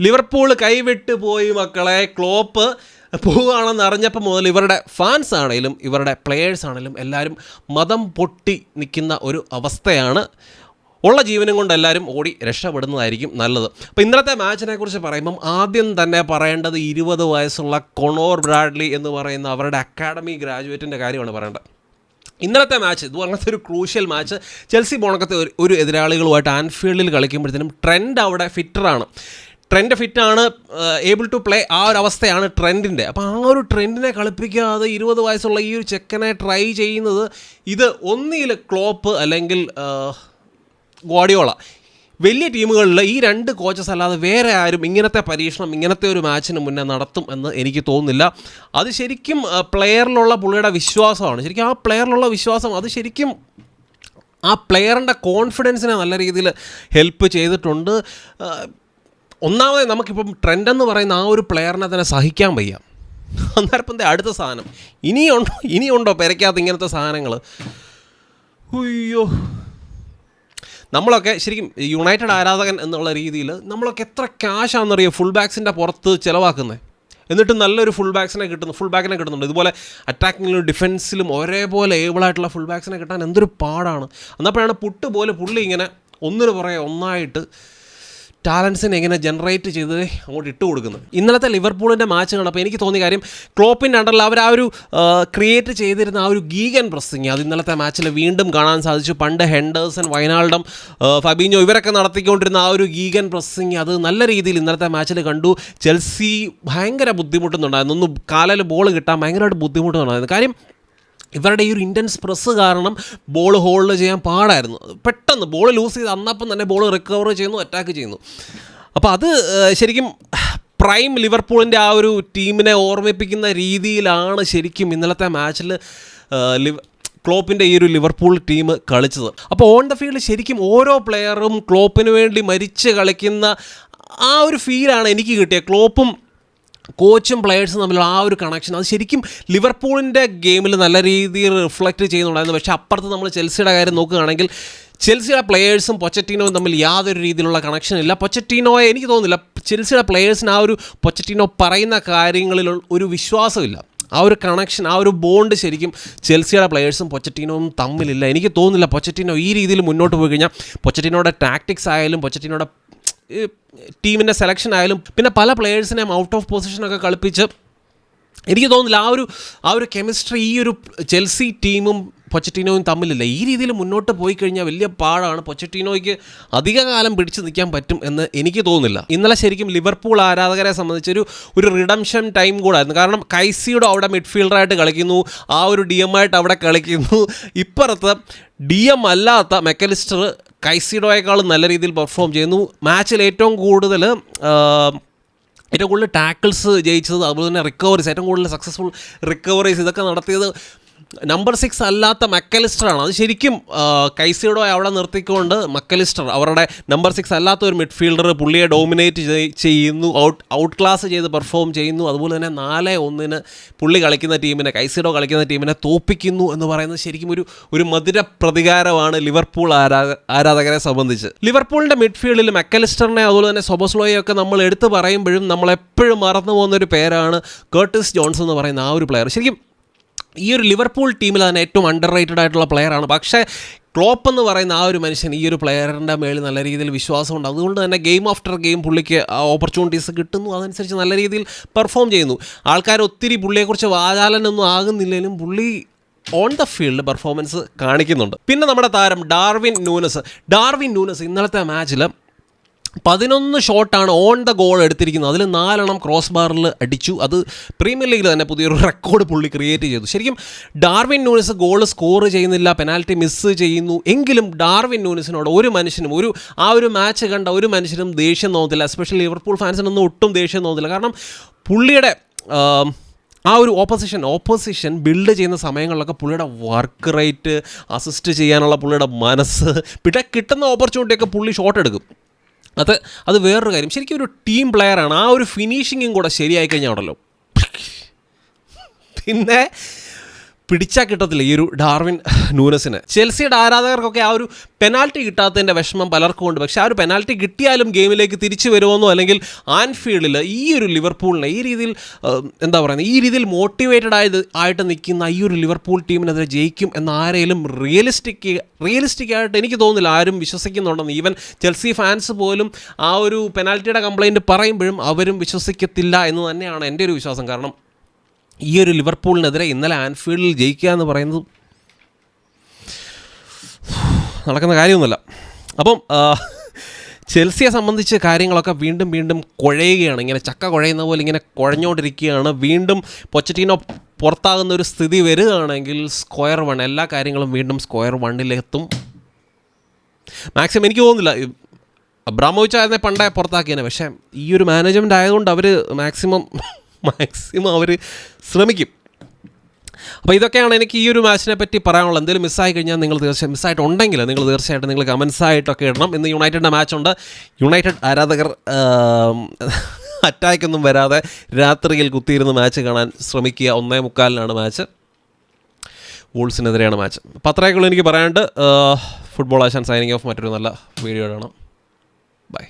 Liverpool കൈവിട്ട് പോയി മക്കളെ. ക്ലോപ്പ് പോവുകയാണെന്ന് അറിഞ്ഞപ്പോൾ മുതൽ ഇവരുടെ ഫാൻസ് ആണെങ്കിലും ഇവരുടെ പ്ലെയേഴ്സ് ആണെങ്കിലും എല്ലാവരും മതം പൊട്ടി നിൽക്കുന്ന ഒരു അവസ്ഥയാണ്. ഉള്ള ജീവനും കൊണ്ട് എല്ലാവരും ഓടി രക്ഷപ്പെടുന്നതായിരിക്കും നല്ലത്. അപ്പോൾ ഇന്നത്തെ മാച്ചിനെ കുറിച്ച് പറയുമ്പം ആദ്യം തന്നെ പറയേണ്ടത് ഇരുപത് വയസ്സുള്ള കൊണോർ ബ്രാഡ്ലി എന്ന് പറയുന്ന അവരുടെ അക്കാഡമി ഗ്രാജുവേറ്റിന്റെ കാര്യമാണ് പറയേണ്ടത്. ഇന്നലത്തെ മാച്ച് ഇത് അങ്ങനത്തെ ഒരു ക്രൂഷ്യൽ മാച്ച് ചെൽസി പോണക്കത്തെ ഒരു ഒരു എതിരാളികളുമായിട്ട് ആൻഫീൽഡിൽ കളിക്കുമ്പോഴത്തേനും ട്രെൻഡ് അവിടെ ഫിറ്ററാണ് ട്രെൻഡ് ഫിറ്റാണ് ഏബിൾ ടു പ്ലേ ആ ഒരു അവസ്ഥയാണ് ട്രെൻഡിന്റെ അപ്പോൾ ആ ഒരു ട്രെൻഡിനെ കളിപ്പിക്കാതെ ഇരുപത് വയസ്സുള്ള ഈ ഒരു ചെക്കനെ ട്രൈ ചെയ്യുന്നത് ഇത് ഒന്നിൽ ക്ലോപ്പ് അല്ലെങ്കിൽ ഗോഡിയോള വലിയ ടീമുകളിൽ ഈ രണ്ട് കോച്ചസ് അല്ലാതെ വേറെ ആരും ഇങ്ങനത്തെ പരീക്ഷണം ഇങ്ങനത്തെ ഒരു മാച്ചിന് മുന്നേ നടത്തും എന്ന് എനിക്ക് തോന്നുന്നില്ല. അത് ശരിക്കും പ്ലെയറിലുള്ള പുള്ളിയുടെ വിശ്വാസമാണ്. ശരിക്കും ആ പ്ലെയറിലുള്ള വിശ്വാസം അത് ശരിക്കും ആ പ്ലെയറിന്റെ കോൺഫിഡൻസിനെ നല്ല രീതിയിൽ ഹെൽപ്പ് ചെയ്തിട്ടുണ്ട്. ഒന്നാമത് നമുക്കിപ്പം ട്രെൻഡ് എന്ന് പറയുന്ന ആ ഒരു പ്ലെയറിനെ തന്നെ സഹിക്കാൻ വയ്യ. അന്നേരം ഇപ്പം ദേ അടുത്ത സാധനം. ഇനിയുണ്ടോ? ഇനിയുണ്ടോ പെരയ്ക്കകത്ത് ഇങ്ങനത്തെ സാധനങ്ങൾ? അയ്യോ. നമ്മളൊക്കെ ശരിക്കും യുണൈറ്റഡ് ആരാധകൻ എന്നുള്ള രീതിയിൽ നമ്മളൊക്കെ എത്ര ക്യാഷാണെന്നറിയോ ഫുൾ ബാക്സിന്റെ പുറത്ത് ചിലവാക്കുന്നത് എന്നിട്ട് നല്ലൊരു ഫുൾ ബാക്സിനെ കിട്ടുന്നു ഫുൾ ബാക്കിനെ കിട്ടുന്നുണ്ട്. ഇതുപോലെ അറ്റാക്കിങ്ങിലും ഡിഫൻസിലും ഒരേപോലെ ഏബിളായിട്ടുള്ള ഫുൾ ബാക്സിനെ കിട്ടാൻ എന്തൊരു പാടാണ്. എന്നപ്പോഴാണ് പുട്ട് പോലെ പുള്ളി ഇങ്ങനെ ഒന്നിനു പുറകെ ഒന്നായിട്ട് ടാലൻസിനെ എങ്ങനെ ജനറേറ്റ് ചെയ്ത് അങ്ങോട്ട് ഇട്ട് കൊടുക്കുന്നത്. ഇന്നലത്തെ ലിവർപൂളിന്റെ മാച്ച് കണ്ടപ്പോൾ എനിക്ക് തോന്നിയ കാര്യം ക്ലോപ്പിന്റെ അണ്ടറിൽ അവർ ആ ഒരു ക്രിയേറ്റ് ചെയ്തിരുന്ന ആ ഒരു ഗീഗൻ പ്രസ്സിങ് അത് ഇന്നലത്തെ മാച്ചിൽ വീണ്ടും കാണാൻ സാധിച്ചു. പണ്ട് ഹെൻഡേഴ്സൺ വയനാൾഡം ഫബീഞ്ഞോ ഇവരൊക്കെ നടത്തിക്കൊണ്ടിരുന്ന ആ ഒരു ഗീഗൻ പ്രസ്സിങ് അത് നല്ല രീതിയിൽ ഇന്നലത്തെ മാച്ചിൽ കണ്ടു. ചെൽസി ഭയങ്കര ബുദ്ധിമുട്ടുന്നുണ്ടായിരുന്നു. ഒന്ന് കാലിൽ ബോൾ കിട്ടാൻ ഭയങ്കരമായിട്ട് ബുദ്ധിമുട്ടുന്നുണ്ടായിരുന്നു. കാര്യം ഇവരുടെ ഈ ഒരു ഇന്റൻസ് പ്രസ് കാരണം ബോൾ ഹോൾഡ് ചെയ്യാൻ പാടായിരുന്നു. പെട്ടെന്ന് ബോൾ ലൂസ് ചെയ്ത് അന്നപ്പം തന്നെ ബോൾ റിക്കവർ ചെയ്യുന്നു അറ്റാക്ക് ചെയ്യുന്നു. അപ്പോൾ അത് ശരിക്കും പ്രൈം ലിവർപൂളിന്റെ ആ ഒരു ടീമിനെ ഓർമ്മിപ്പിക്കുന്ന രീതിയിലാണ് ശരിക്കും ഇന്നലത്തെ മാച്ചിൽ ലിവ ക്ലോപ്പിന്റെ ഈ ഒരു ലിവർപൂൾ ടീം കളിച്ചത്. അപ്പോൾ ഓൺ ദ ഫീൽഡ് ശരിക്കും ഓരോ പ്ലെയറും ക്ലോപ്പിന് വേണ്ടി മരിച്ച് കളിക്കുന്ന ആ ഒരു ഫീലാണ് എനിക്ക് കിട്ടിയത്. ക്ലോപ്പും കോച്ചും പ്ലെയേഴ്സും തമ്മിലുള്ള ആ ഒരു കണക്ഷൻ അത് ശരിക്കും ലിവർപൂളിന്റെ ഗെയിമിൽ നല്ല രീതിയിൽ റിഫ്ലക്റ്റ് ചെയ്യുന്നുണ്ടായിരുന്നു. പക്ഷേ അപ്പുറത്ത് നമ്മൾ ചെൽസിയുടെ കാര്യം നോക്കുകയാണെങ്കിൽ ചെൽസിയുടെ പ്ലെയേഴ്സും പൊച്ചറ്റീനോയും തമ്മിൽ യാതൊരു രീതിയിലുള്ള കണക്ഷൻ ഇല്ല. പൊച്ചറ്റീനോയെ എനിക്ക് തോന്നുന്നില്ല ചെൽസിയുടെ പ്ലെയേഴ്സിന് ആ ഒരു പൊച്ചറ്റീനോ പറയുന്ന കാര്യങ്ങളിൽ ഒരു വിശ്വാസമില്ല. ആ ഒരു കണക്ഷൻ ആ ഒരു ബോണ്ട് ശരിക്കും ചെൽസിയുടെ പ്ലെയേഴ്സും പൊച്ചറ്റീനോവും തമ്മിലില്ല. എനിക്ക് തോന്നുന്നില്ല പൊച്ചറ്റീനോ ഈ രീതിയിൽ മുന്നോട്ട് പോയി കഴിഞ്ഞാൽ പൊച്ചറ്റീനോയുടെ ടാക്ടിക്സ് ആയാലും പൊച്ചറ്റീനോയുടെ ടീമിന്റെ സെലക്ഷൻ ആയാലും പിന്നെ പല പ്ലെയേഴ്സിനെയും ഔട്ട് ഓഫ് പൊസിഷനൊക്കെ കളിപ്പിച്ച് എനിക്ക് തോന്നുന്നില്ല ആ ഒരു ആ ഒരു കെമിസ്ട്രി ഈ ഒരു ചെൽസി ടീമും പൊച്ചറ്റീനോയും തമ്മിലില്ല. ഈ രീതിയിൽ മുന്നോട്ട് പോയി കഴിഞ്ഞാൽ വലിയ പാടാണ്. പൊച്ചറ്റീനോയ്ക്ക് അധിക കാലം പിടിച്ചു നിൽക്കാൻ പറ്റും എന്ന് എനിക്ക് തോന്നുന്നില്ല. ഇന്നലെ ശരിക്കും ലിവർപൂൾ ആരാധകരെ സംബന്ധിച്ചൊരു ഒരു റിഡംഷൻ ടൈം കൂടായിരുന്നു. കാരണം കൈസിയുടെ അവിടെ മിഡ്ഫീൽഡറായിട്ട് കളിക്കുന്നു ആ ഒരു ഡി എം ആയിട്ട് അവിടെ കളിക്കുന്നു. ഇപ്പുറത്ത് ഡി എം അല്ലാത്ത മെക്കലിസ്റ്റർ കൈസിഡോയേക്കാളും നല്ല രീതിയിൽ പെർഫോം ചെയ്യുന്നു. മാച്ചിൽ ഏറ്റവും കൂടുതൽ ഏറ്റവും കൂടുതൽ ടാക്കിൾസ് ജയിച്ചത് അതുപോലെ തന്നെ റിക്കവറീസ് ഏറ്റവും കൂടുതൽ സക്സസ്ഫുൾ റിക്കവറീസ് ഇതൊക്കെ നടത്തിയത് നമ്പർ സിക്സ് അല്ലാത്ത മക്കലിസ്റ്ററാണ്. അത് ശരിക്കും കൈസിഡോ അവിടെ നിർത്തിക്കൊണ്ട് മക്കലിസ്റ്റർ അവരുടെ നമ്പർ സിക്സ് അല്ലാത്ത ഒരു മിഡ്ഫീൽഡർ പുള്ളിയെ ഡോമിനേറ്റ് ചെയ്യുന്നു ഔട്ട് ഔട്ട് ക്ലാസ് ചെയ്ത് പെർഫോം ചെയ്യുന്നു. അതുപോലെ തന്നെ നാല് ഒന്നിന് പുള്ളി കളിക്കുന്ന ടീമിനെ കൈസിഡോ കളിക്കുന്ന ടീമിനെ തോപ്പിക്കുന്നു എന്ന് പറയുന്നത് ശരിക്കും ഒരു ഒരു മധുര പ്രതികാരമാണ് ലിവർപൂൾ ആരാ ആരാധകരെ സംബന്ധിച്ച്. ലിവർപൂളിന്റെ മിഡ്ഫീൽഡിൽ മക്കലിസ്റ്ററിനെ അതുപോലെ തന്നെ സൊബസ്ലോയെ ഒക്കെ നമ്മൾ എടുത്തു പറയുമ്പോഴും നമ്മളെപ്പോഴും മറന്നു പോകുന്ന ഒരു പേരാണ് കേർട്ടിസ് ജോൺസൺ എന്ന് പറയുന്ന ആ ഒരു പ്ലെയർ ശരിക്കും ഈ ഒരു ലിവർപൂൾ ടീമിൽ തന്നെ ഏറ്റവും അണ്ടർ റേറ്റഡ് ആയിട്ടുള്ള പ്ലെയറാണ് പക്ഷേ ക്ലോപ്പ് എന്ന് പറയുന്ന ആ ഒരു മനുഷ്യൻ ഈ ഒരു പ്ലെയറിന്റെ മേളിൽ നല്ല രീതിയിൽ വിശ്വാസമുണ്ട് അതുകൊണ്ട് തന്നെ ഗെയിം ആഫ്റ്റർ ഗെയിം പുള്ളിക്ക് ഓപ്പർച്യൂണിറ്റീസ് കിട്ടുന്നു. അതനുസരിച്ച് നല്ല രീതിയിൽ പെർഫോം ചെയ്യുന്നു. ആൾക്കാർ ഒത്തിരി പുള്ളിയെക്കുറിച്ച് വാചാലനൊന്നും ആകുന്നില്ലെങ്കിലും പുള്ളി ഓൺ ദ ഫീൽഡ് പെർഫോമൻസ് കാണിക്കുന്നുണ്ട്. പിന്നെ നമ്മുടെ താരം ഡാർവിൻ നൂനസ് ഡാർവിൻ നൂനസ് ഇന്നലത്തെ മാച്ചിൽ പതിനൊന്ന് ഷോട്ടാണ് ഓൺ ദ ഗോൾ എടുത്തിരിക്കുന്നത്. അതിൽ നാലെണ്ണം ക്രോസ് ബാറിൽ അടിച്ചു. അത് പ്രീമിയർ ലീഗിൽ തന്നെ പുതിയൊരു റെക്കോർഡ് പുള്ളി ക്രിയേറ്റ് ചെയ്തു. ശരിക്കും ഡാർവിൻ നൂനിസ് ഗോൾ സ്കോർ ചെയ്യുന്നില്ല പെനാൽറ്റി മിസ് ചെയ്യുന്നു. എങ്കിലും ഡാർവിൻ നൂനിസിനോട് ഒരു മനുഷ്യനും ഒരു ആ ഒരു മാച്ച് കണ്ട ഒരു മനുഷ്യനും ദേഷ്യം തോന്നത്തില്ല. എസ്പെഷ്യലി ലിവർപൂൾ ഫാൻസിനൊന്നും ഒട്ടും ദേഷ്യം തോന്നത്തില്ല. കാരണം പുള്ളിയുടെ ആ ഒരു ഓപ്പോസിഷൻ ഓപ്പോസിഷൻ ബിൽഡ് ചെയ്യുന്ന സമയങ്ങളിലൊക്കെ പുള്ളിയുടെ വർക്ക് റേറ്റ് അസിസ്റ്റ് ചെയ്യാനുള്ള പുള്ളിയുടെ മനസ്സ് പിന്നെ കിട്ടുന്ന ഓപ്പർച്യൂണിറ്റിയൊക്കെ പുള്ളി ഷോട്ട് എടുക്കും. അത് അത് വേറൊരു കാര്യം. ശരിക്കും ഒരു ടീം പ്ലെയറാണ് ആ ഒരു ഫിനിഷിങ്ങും കൂടെ ശരിയായി കഴിഞ്ഞാൽ ഉണ്ടല്ലോ. പിന്നെ പിടിച്ചാൽ കിട്ടത്തില്ല ഈ ഒരു ഡാർവിൻ നൂനസിന്. ചെൽസിയുടെ ആരാധകർക്കൊക്കെ ആ ഒരു പെനാൽറ്റി കിട്ടാത്തതിന്റെ വിഷമം പലർക്കും ഉണ്ട്. പക്ഷേ ആ ഒരു പെനാൽറ്റി കിട്ടിയാലും ഗെയിമിലേക്ക് തിരിച്ചു വരുമെന്നോ അല്ലെങ്കിൽ ആൻഫീൽഡിൽ ഈ ഒരു ലിവർപൂളിനെ ഈ രീതിയിൽ എന്താ പറയുന്നത് ഈ രീതിയിൽ മോട്ടിവേറ്റഡ് ആയത് ആയിട്ട് നിൽക്കുന്ന ഈ ഒരു ലിവർപൂൾ ടീമിനെതിരെ ജയിക്കും എന്ന് ആരെങ്കിലും റിയലിസ്റ്റിക് റിയലിസ്റ്റിക് ആയിട്ട് എനിക്ക് തോന്നുന്നില്ല. ആരും വിശ്വസിക്കുന്നുണ്ടെന്ന്. ഈവൻ ചെൽസി ഫാൻസ് പോലും ആ ഒരു പെനാൽറ്റിയുടെ കംപ്ലൈന്റ് പറയുമ്പോഴും അവരും വിശ്വസിക്കത്തില്ല എന്ന് തന്നെയാണ് എന്റെ ഒരു വിശ്വാസം. കാരണം ഈ ഒരു ലിവർപൂളിനെതിരെ ഇന്നലെ ആൻഫീൽഡിൽ ജയിക്കുക എന്ന് പറയുന്നത് നടക്കുന്ന കാര്യമൊന്നുമല്ല. അപ്പം ചെൽസിയെ സംബന്ധിച്ച് കാര്യങ്ങളൊക്കെ വീണ്ടും വീണ്ടും കുഴയുകയാണ്. ഇങ്ങനെ ചക്ക കുഴയുന്ന പോലെ ഇങ്ങനെ കുഴഞ്ഞുകൊണ്ടിരിക്കുകയാണ് വീണ്ടും പൊച്ചറ്റീനോ പുറത്താകുന്ന ഒരു സ്ഥിതി വരികയാണെങ്കിൽ സ്ക്വയർ വൺ എല്ലാ കാര്യങ്ങളും വീണ്ടും സ്ക്വയർ വണ്ണിലെത്തും. മാക്സിമം എനിക്ക് തോന്നുന്നില്ല അബ്രാമോവിച്ച് ആയിരുന്നെ പണ്ടേ പക്ഷേ ഈ ഒരു മാനേജ്മെന്റ് ആയതുകൊണ്ട് അവർ മാക്സിമം മാക്സിമം അവർ ശ്രമിക്കും. അപ്പോൾ ഇതൊക്കെയാണ് എനിക്ക് ഈ ഒരു മാച്ചിനെ പറ്റി പറയാനുള്ളത്. എന്തെങ്കിലും മിസ്സായി കഴിഞ്ഞാൽ നിങ്ങൾ തീർച്ചയായും മിസ്സായിട്ടുണ്ടെങ്കിൽ നിങ്ങൾ തീർച്ചയായിട്ടും നിങ്ങൾ കമൻസ് ആയിട്ടൊക്കെ ഇടണം. ഇന്ന് യുണൈറ്റഡിന്റെ മാച്ചുണ്ട്. യുണൈറ്റഡ് ആരാധകർ അറ്റാക്കൊന്നും വരാതെ രാത്രിയിൽ കുത്തിയിരുന്ന് മാച്ച് കാണാൻ ശ്രമിക്കുക. ഒന്നേ മുക്കാലിനാണ് മാച്ച്. വൂൾസിനെതിരെയാണ് മാച്ച്. അപ്പോൾ അത്രയൊക്കെയുള്ളൂ എനിക്ക് പറയാണ്ട് ഫുട്ബോൾ ആശാൻ സൈനിങ് ഓഫ്. മറ്റൊരു നല്ല വീഡിയോ കാണാം.